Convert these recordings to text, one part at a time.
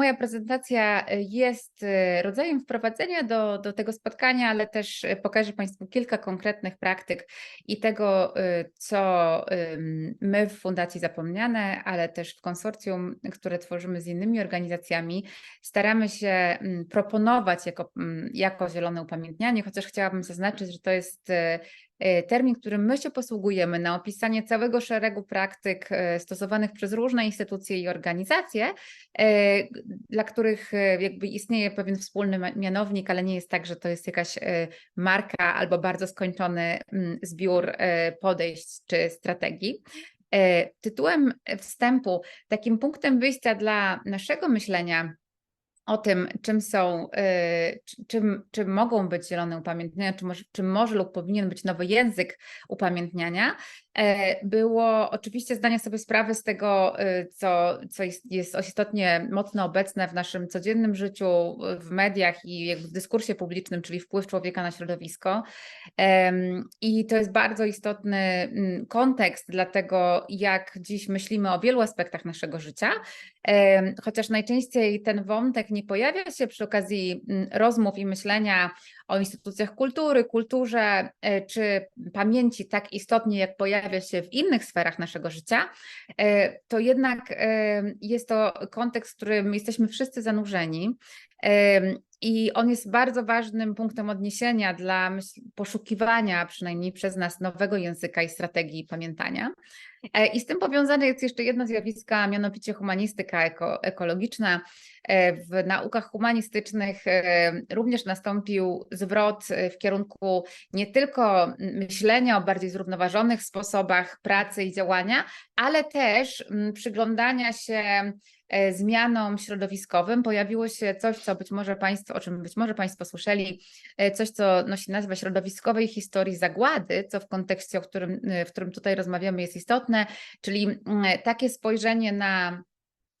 Moja prezentacja y, jest y, rodzajem wprowadzenia do, do tego spotkania, ale też y, pokażę Państwu kilka konkretnych praktyk i tego, co my w Fundacji Zapomniane, ale też w konsorcjum, które tworzymy z innymi organizacjami, staramy się mm, proponować jako, mm, jako zielone upamiętnianie, chociaż chciałabym zaznaczyć, że to jest termin, którym my się posługujemy na opisanie całego szeregu praktyk e, stosowanych przez różne instytucje i organizacje, e, dla których jakby istnieje pewien wspólny mianownik, ale nie jest tak, że to jest jakaś marka albo bardzo skończony mm, zbiór podejść czy strategii. Tytułem wstępu, takim punktem wyjścia dla naszego myślenia o tym, czym są, y, czym, czym mogą być zielone upamiętnienia, czy może, czym może lub powinien być nowy język upamiętniania, e, było oczywiście zdanie sobie sprawy z tego, y, co, co jest, jest istotnie mocno obecne w naszym codziennym życiu, w mediach i w dyskursie publicznym, czyli wpływ człowieka na środowisko. I to jest bardzo istotny mm, kontekst dla tego, jak dziś myślimy o wielu aspektach naszego życia, chociaż najczęściej ten wątek nie pojawia się przy okazji mm, rozmów i myślenia o instytucjach kultury, kulturze e, czy pamięci tak istotnie, jak pojawia się w innych sferach naszego życia, e, to jednak jest to kontekst, w którym jesteśmy wszyscy zanurzeni. I on jest bardzo ważnym punktem odniesienia dla poszukiwania, przynajmniej przez nas, nowego języka i strategii pamiętania. E, I z tym powiązane jest jeszcze jedno zjawisko, mianowicie humanistyka eko, ekologiczna. E, w naukach humanistycznych e, również nastąpił zwrot w kierunku nie tylko myślenia o bardziej zrównoważonych sposobach pracy i działania, ale też przyglądania się zmianom środowiskowym pojawiło się coś, co być może Państwo, o czym być może Państwo słyszeli, coś, co nosi nazwę środowiskowej historii zagłady, co w kontekście, o którym, w którym tutaj rozmawiamy, jest istotne, czyli mm, takie spojrzenie na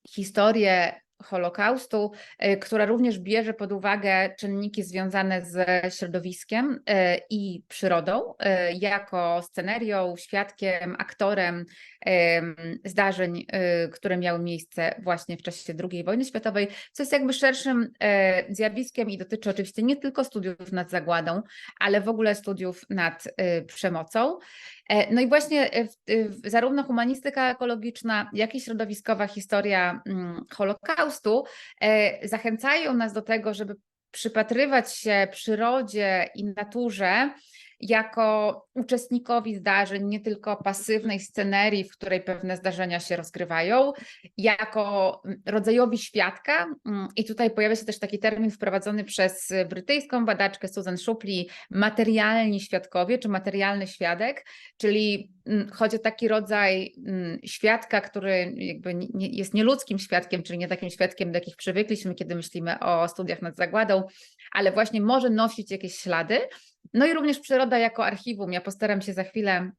historię Holokaustu, e, która również bierze pod uwagę czynniki związane ze środowiskiem e, i przyrodą, e, jako scenarią, świadkiem, aktorem zdarzeń, które miały miejsce właśnie w czasie II wojny światowej, co jest jakby szerszym zjawiskiem i dotyczy oczywiście nie tylko studiów nad zagładą, ale w ogóle studiów nad przemocą. E, no i właśnie e, zarówno humanistyka ekologiczna, jak i środowiskowa historia mm, Holokaustu e, zachęcają nas do tego, żeby przypatrywać się przyrodzie i naturze jako uczestnikowi zdarzeń, nie tylko pasywnej scenerii, w której pewne zdarzenia się rozgrywają, jako rodzajowi świadka. Mm, I tutaj pojawia się też taki termin wprowadzony przez brytyjską badaczkę Susan Shupley, materialni świadkowie, czy materialny świadek, czyli mm, chodzi o taki rodzaj mm, świadka, który jakby jest nieludzkim świadkiem, czyli nie takim świadkiem, do jakich przywykliśmy, kiedy myślimy o studiach nad zagładą, ale właśnie może nosić jakieś ślady. No i również przyroda jako archiwum. Ja postaram się za chwilę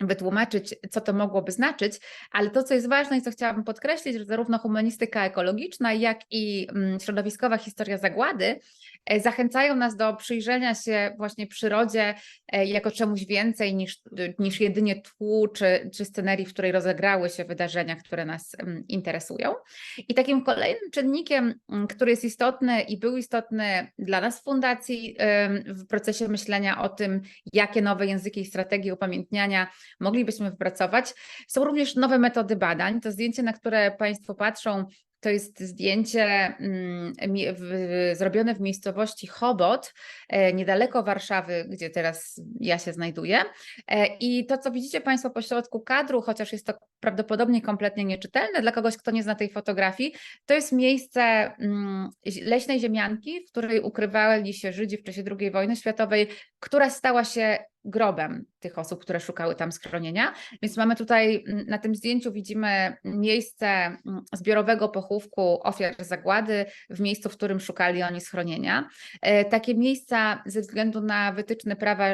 wytłumaczyć, co to mogłoby znaczyć, ale to, co jest ważne i co chciałabym podkreślić, że zarówno humanistyka ekologiczna, jak i mm, środowiskowa historia zagłady E, zachęcają nas do przyjrzenia się właśnie przyrodzie e, jako czemuś więcej niż, niż jedynie tłu czy, czy scenerii, w której rozegrały się wydarzenia, które nas interesują. I takim kolejnym czynnikiem, który jest istotny i był istotny dla nas w fundacji w procesie myślenia o tym, jakie nowe języki i strategie upamiętniania moglibyśmy wypracować, są również nowe metody badań. To zdjęcie, na które Państwo patrzą, to jest zdjęcie mm, zrobione w miejscowości Chobot, e, niedaleko Warszawy, gdzie teraz ja się znajduję. E, I to, co widzicie Państwo po środku kadru, chociaż jest to prawdopodobnie kompletnie nieczytelne dla kogoś, kto nie zna tej fotografii, to jest miejsce mm, leśnej ziemianki, w której ukrywali się Żydzi w czasie II wojny światowej, która stała się grobem tych osób, które szukały tam schronienia. Więc mamy tutaj mm, na tym zdjęciu widzimy miejsce mm, zbiorowego pochówku ofiar zagłady w miejscu, w którym szukali oni schronienia. E, takie miejsca ze względu na wytyczne prawa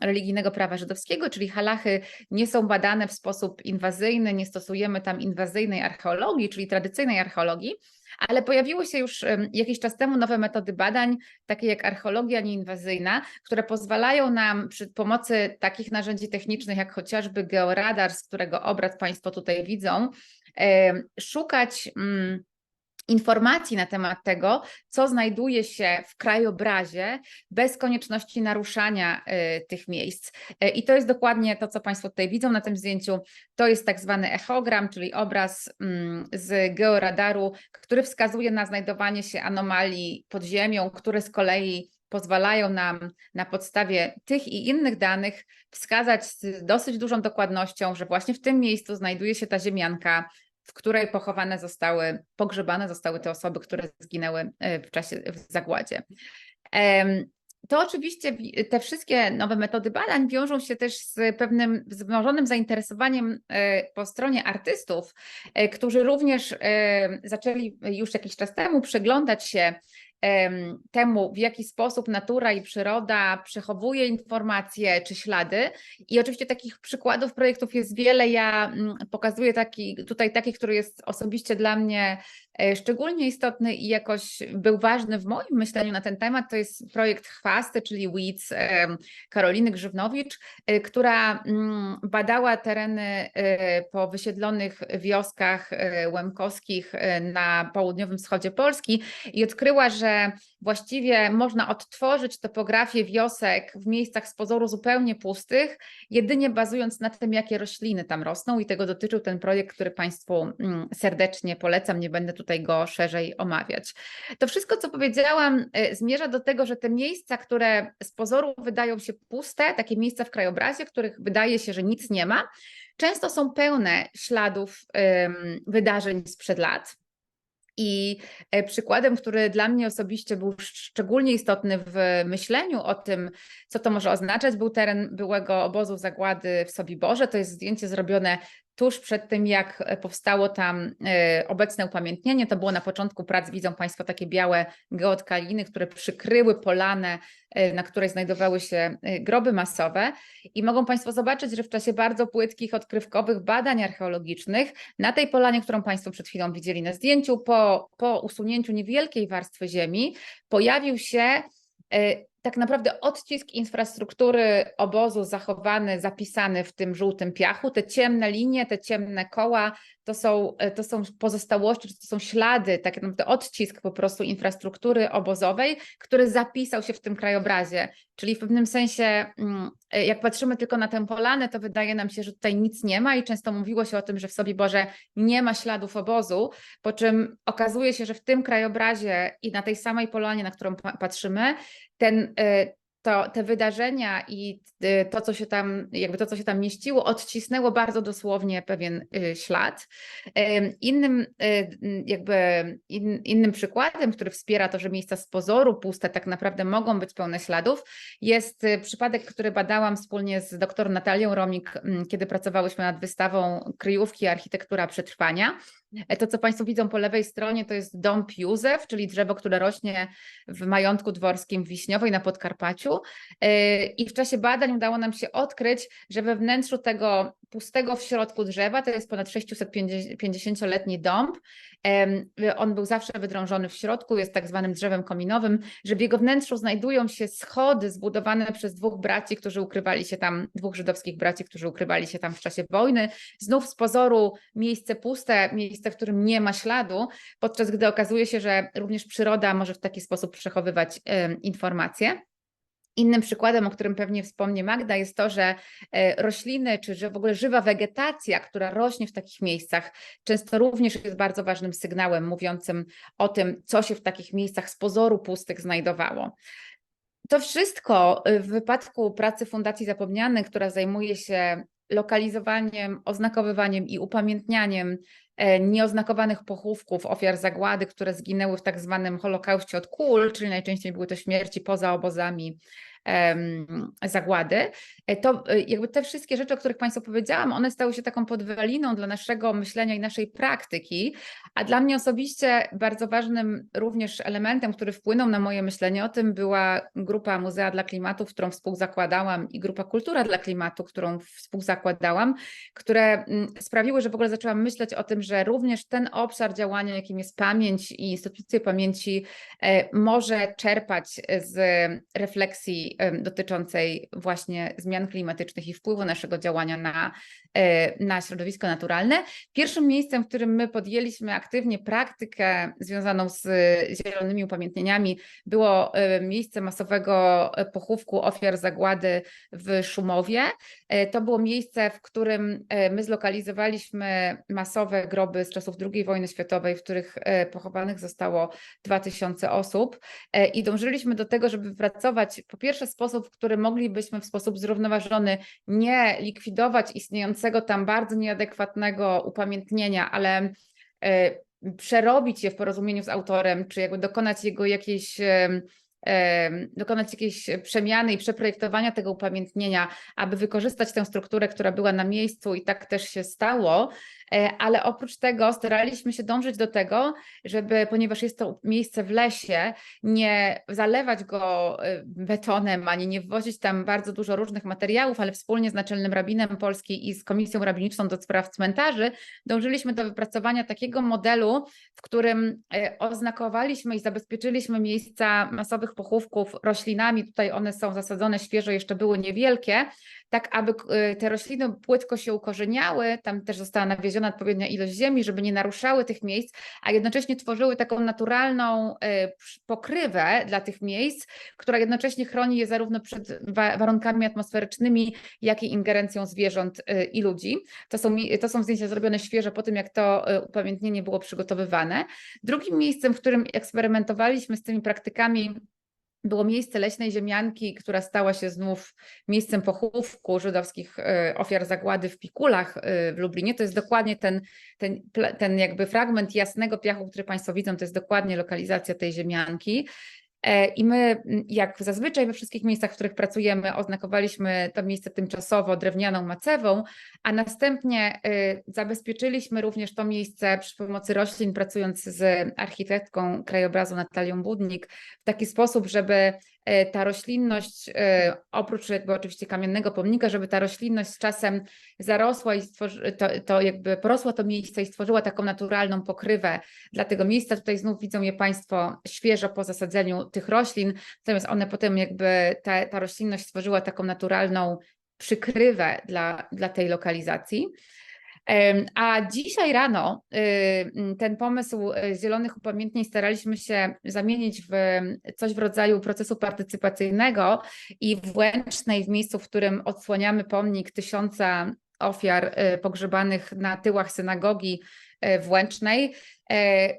religijnego prawa żydowskiego, czyli halachy, nie są badane w sposób inwazyjny, nie stosujemy tam inwazyjnej archeologii, czyli tradycyjnej archeologii, ale pojawiły się już jakiś czas temu nowe metody badań, takie jak archeologia nieinwazyjna, które pozwalają nam przy pomocy takich narzędzi technicznych, jak chociażby georadar, z którego obraz Państwo tutaj widzą, szukać mm, informacji na temat tego, co znajduje się w krajobrazie, bez konieczności naruszania y, tych miejsc. Y, I to jest dokładnie to, co Państwo tutaj widzą na tym zdjęciu. To jest tak zwany echogram, czyli obraz mm, z georadaru, który wskazuje na znajdowanie się anomalii pod ziemią, które z kolei pozwalają nam na podstawie tych i innych danych wskazać z dosyć dużą dokładnością, że właśnie w tym miejscu znajduje się ta ziemianka, w której pochowane zostały, pogrzebane zostały te osoby, które zginęły e, w czasie w zagładzie. To oczywiście te wszystkie nowe metody badań wiążą się też z pewnym wzmożonym zainteresowaniem e, po stronie artystów, e, którzy również zaczęli już jakiś czas temu przyglądać się temu, w jaki sposób natura i przyroda przechowuje informacje czy ślady. I oczywiście takich przykładów projektów jest wiele. Ja mm, pokazuję taki, tutaj taki, który jest osobiście dla mnie e, szczególnie istotny i jakoś był ważny w moim myśleniu na ten temat. To jest projekt Chwasty, czyli Weeds Karoliny Grzywnowicz, e, która mm, badała tereny e, po wysiedlonych wioskach łemkowskich na południowym wschodzie Polski i odkryła, że że właściwie można odtworzyć topografię wiosek w miejscach z pozoru zupełnie pustych, jedynie bazując na tym, jakie rośliny tam rosną i tego dotyczył ten projekt, który Państwu mm, serdecznie polecam, nie będę tutaj go szerzej omawiać. To wszystko, co powiedziałam, y, zmierza do tego, że te miejsca, które z pozoru wydają się puste, takie miejsca w krajobrazie, których wydaje się, że nic nie ma, często są pełne śladów wydarzeń sprzed lat. I e, przykładem, który dla mnie osobiście był szczególnie istotny w myśleniu o tym, co to może oznaczać, był teren byłego obozu zagłady w Sobiborze. To jest zdjęcie zrobione tuż przed tym, jak e, powstało tam e, obecne upamiętnienie, to było na początku prac, widzą Państwo takie białe geotkaliny, które przykryły polanę, e, na której znajdowały się groby masowe. I mogą Państwo zobaczyć, że w czasie bardzo płytkich, odkrywkowych badań archeologicznych, na tej polanie, którą Państwo przed chwilą widzieli na zdjęciu, po, po usunięciu niewielkiej warstwy ziemi, pojawił się tak naprawdę odcisk infrastruktury obozu zachowany, zapisany w tym żółtym piachu. Te ciemne linie, te ciemne koła to są, to są pozostałości, to są ślady, tak naprawdę odcisk po prostu infrastruktury obozowej, który zapisał się w tym krajobrazie. Czyli w pewnym sensie, mm, jak patrzymy tylko na tę polanę, to wydaje nam się, że tutaj nic nie ma i często mówiło się o tym, że w sobie Boże nie ma śladów obozu, po czym okazuje się, że w tym krajobrazie i na tej samej polanie, na którą patrzymy, ten, y, to, te wydarzenia i y, to, co się tam, jakby to, co się tam mieściło, odcisnęło bardzo dosłownie pewien y, ślad. Innym, jakby in, innym przykładem, który wspiera to, że miejsca z pozoru puste tak naprawdę mogą być pełne śladów, jest przypadek, który badałam wspólnie z dr Natalią Romik, kiedy pracowałyśmy nad wystawą Kryjówki Architektura Przetrwania. E, to, co Państwo widzą po lewej stronie, to jest dąb Józef, czyli drzewo, które rośnie w majątku dworskim Wiśniowej na Podkarpaciu. E, I w czasie badań udało nam się odkryć, że we wnętrzu tego pustego w środku drzewa, to jest ponad 650-letni dąb, on był zawsze wydrążony w środku, jest tak zwanym drzewem kominowym, że w jego wnętrzu znajdują się schody zbudowane przez dwóch braci, którzy ukrywali się tam, dwóch żydowskich braci, którzy ukrywali się tam w czasie wojny. Znów z pozoru miejsce puste, miejsce, w którym nie ma śladu, podczas gdy okazuje się, że również przyroda może w taki sposób przechowywać informacje. Innym przykładem, o którym pewnie wspomnie Magda, jest to, że e, rośliny, czy że w ogóle żywa wegetacja, która rośnie w takich miejscach, często również jest bardzo ważnym sygnałem mówiącym o tym, co się w takich miejscach z pozoru pustych znajdowało. To wszystko w wypadku pracy Fundacji Zapomnianych, która zajmuje się lokalizowaniem, oznakowywaniem i upamiętnianiem e, nieoznakowanych pochówków ofiar zagłady, które zginęły w tak zwanym Holokauście od kul, czyli najczęściej były to śmierci poza obozami zagłady, e, to e, jakby te wszystkie rzeczy, o których Państwu powiedziałam, one stały się taką podwaliną dla naszego myślenia i naszej praktyki, a dla mnie osobiście bardzo ważnym również elementem, który wpłynął na moje myślenie o tym była grupa Muzea dla Klimatu, którą współzakładałam i grupa Kultura dla Klimatu, którą współzakładałam, które mm, sprawiły, że w ogóle zaczęłam myśleć o tym, że również ten obszar działania, jakim jest pamięć i instytucje pamięci, e, może czerpać z refleksji dotyczącej właśnie zmian klimatycznych i wpływu naszego działania na, e, na środowisko naturalne. Pierwszym miejscem, w którym my podjęliśmy aktywnie praktykę związaną z zielonymi upamiętnieniami, było e, miejsce masowego pochówku ofiar zagłady w Szumowie. To było miejsce, w którym my zlokalizowaliśmy masowe groby z czasów II wojny światowej, w których pochowanych zostało 2000 osób i dążyliśmy do tego, żeby wypracować po pierwsze sposób, w który moglibyśmy w sposób zrównoważony nie likwidować istniejącego tam bardzo nieadekwatnego upamiętnienia, ale e, przerobić je w porozumieniu z autorem, czy jakby dokonać jego jakiejś dokonać jakiejś przemiany i przeprojektowania tego upamiętnienia, aby wykorzystać tę strukturę, która była na miejscu i tak też się stało, ale oprócz tego staraliśmy się dążyć do tego, żeby, ponieważ jest to miejsce w lesie, nie zalewać go e, betonem, ani nie wwozić tam bardzo dużo różnych materiałów, ale wspólnie z Naczelnym Rabinem Polski i z Komisją Rabiniczną do spraw cmentarzy dążyliśmy do wypracowania takiego modelu, w którym e, oznakowaliśmy i zabezpieczyliśmy miejsca masowych pochówków roślinami. Tutaj one są zasadzone świeżo, jeszcze były niewielkie, tak aby y, te rośliny płytko się ukorzeniały, tam też została nawieziona odpowiednia ilość ziemi, żeby nie naruszały tych miejsc, a jednocześnie tworzyły taką naturalną y, pokrywę dla tych miejsc, która jednocześnie chroni je zarówno przed warunkami atmosferycznymi, jak i ingerencją zwierząt y, i ludzi. To są, to są zdjęcia zrobione świeżo po tym, jak to upamiętnienie było przygotowywane. Drugim miejscem, w którym eksperymentowaliśmy z tymi praktykami było miejsce leśnej ziemianki, która stała się znów miejscem pochówku żydowskich e, ofiar zagłady w Pikulach e, w Lublinie. To jest dokładnie ten, ten, ten jakby fragment jasnego piachu, który Państwo widzą, to jest dokładnie lokalizacja tej ziemianki. E, I my, jak zazwyczaj we wszystkich miejscach, w których pracujemy, oznakowaliśmy to miejsce tymczasowo drewnianą macewą, a następnie zabezpieczyliśmy również to miejsce przy pomocy roślin, pracując z architektką krajobrazu Natalią Budnik, w taki sposób, żeby ta roślinność, e, oprócz jakby oczywiście kamiennego pomnika, żeby ta roślinność z czasem zarosła i stworzy, to, to jakby porosła to miejsce i stworzyła taką naturalną pokrywę dla tego miejsca. Tutaj znów widzą je Państwo świeżo po zasadzeniu tych roślin, natomiast one potem jakby ta, ta roślinność stworzyła taką naturalną przykrywę dla, dla tej lokalizacji. A dzisiaj rano y, ten pomysł y, zielonych upamiętnień staraliśmy się zamienić w coś w rodzaju procesu partycypacyjnego i w Łęcznej, w miejscu, w którym odsłaniamy pomnik tysiąca ofiar y, pogrzebanych na tyłach synagogi w Łęcznej. E,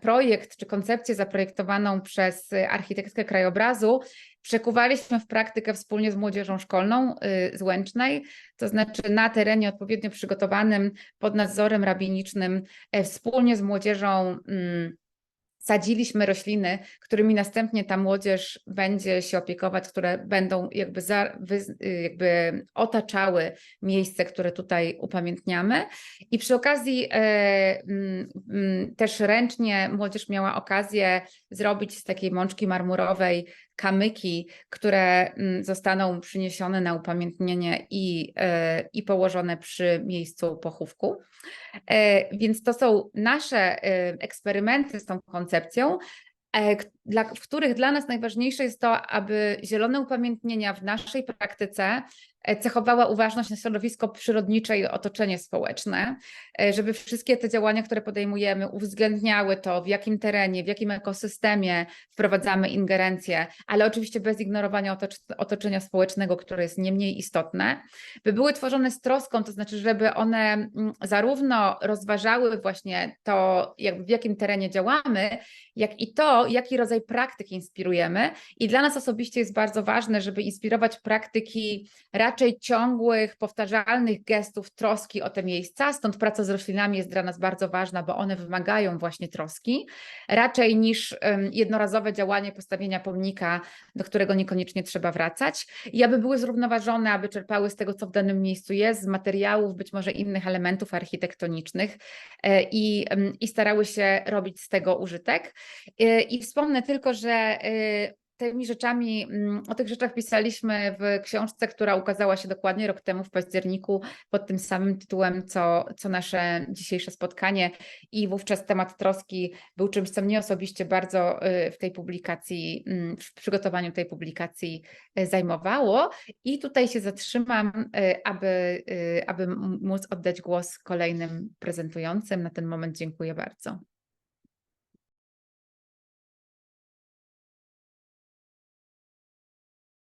projekt czy koncepcję zaprojektowaną przez architektkę krajobrazu przekuwaliśmy w praktykę wspólnie z młodzieżą szkolną y, z Łęcznej, to znaczy na terenie odpowiednio przygotowanym pod nadzorem rabinicznym, e, wspólnie z młodzieżą mm, sadziliśmy rośliny, którymi następnie ta młodzież będzie się opiekować, które będą jakby, za, jakby otaczały miejsce, które tutaj upamiętniamy. I przy okazji e, m, m, też ręcznie młodzież miała okazję zrobić z takiej mączki marmurowej kamyki, które mm, zostaną przyniesione na upamiętnienie i, e, i położone przy miejscu pochówku. E, więc to są nasze e, eksperymenty z tą koncepcją, dla, w których dla nas najważniejsze jest to, aby zielone upamiętnienia w naszej praktyce E, cechowała uważność na środowisko przyrodnicze i otoczenie społeczne, e, żeby wszystkie te działania, które podejmujemy, uwzględniały to, w jakim terenie, w jakim ekosystemie wprowadzamy ingerencje, ale oczywiście bez ignorowania otoczenia społecznego, które jest nie mniej istotne, by były tworzone z troską, to znaczy, żeby one mm, zarówno rozważały właśnie to, w jakim terenie działamy, jak i to, jaki rodzaj praktyk inspirujemy. I dla nas osobiście jest bardzo ważne, żeby inspirować praktyki raczej ciągłych, powtarzalnych gestów troski o te miejsca, stąd praca z roślinami jest dla nas bardzo ważna, bo one wymagają właśnie troski, raczej niż jednorazowe działanie postawienia pomnika, do którego niekoniecznie trzeba wracać. I aby były zrównoważone, aby czerpały z tego, co w danym miejscu jest, z materiałów, być może innych elementów architektonicznych e, i, i starały się robić z tego użytek. E, I wspomnę tylko, że e, tymi rzeczami, mm, o tych rzeczach pisaliśmy w książce, która ukazała się dokładnie rok temu w październiku pod tym samym tytułem, co, co nasze dzisiejsze spotkanie. I wówczas temat troski był czymś, co mnie osobiście bardzo y, w tej publikacji, mm, w przygotowaniu tej publikacji y, zajmowało. I tutaj się zatrzymam, y, aby, aby móc oddać głos kolejnym prezentującym. Na ten moment dziękuję bardzo.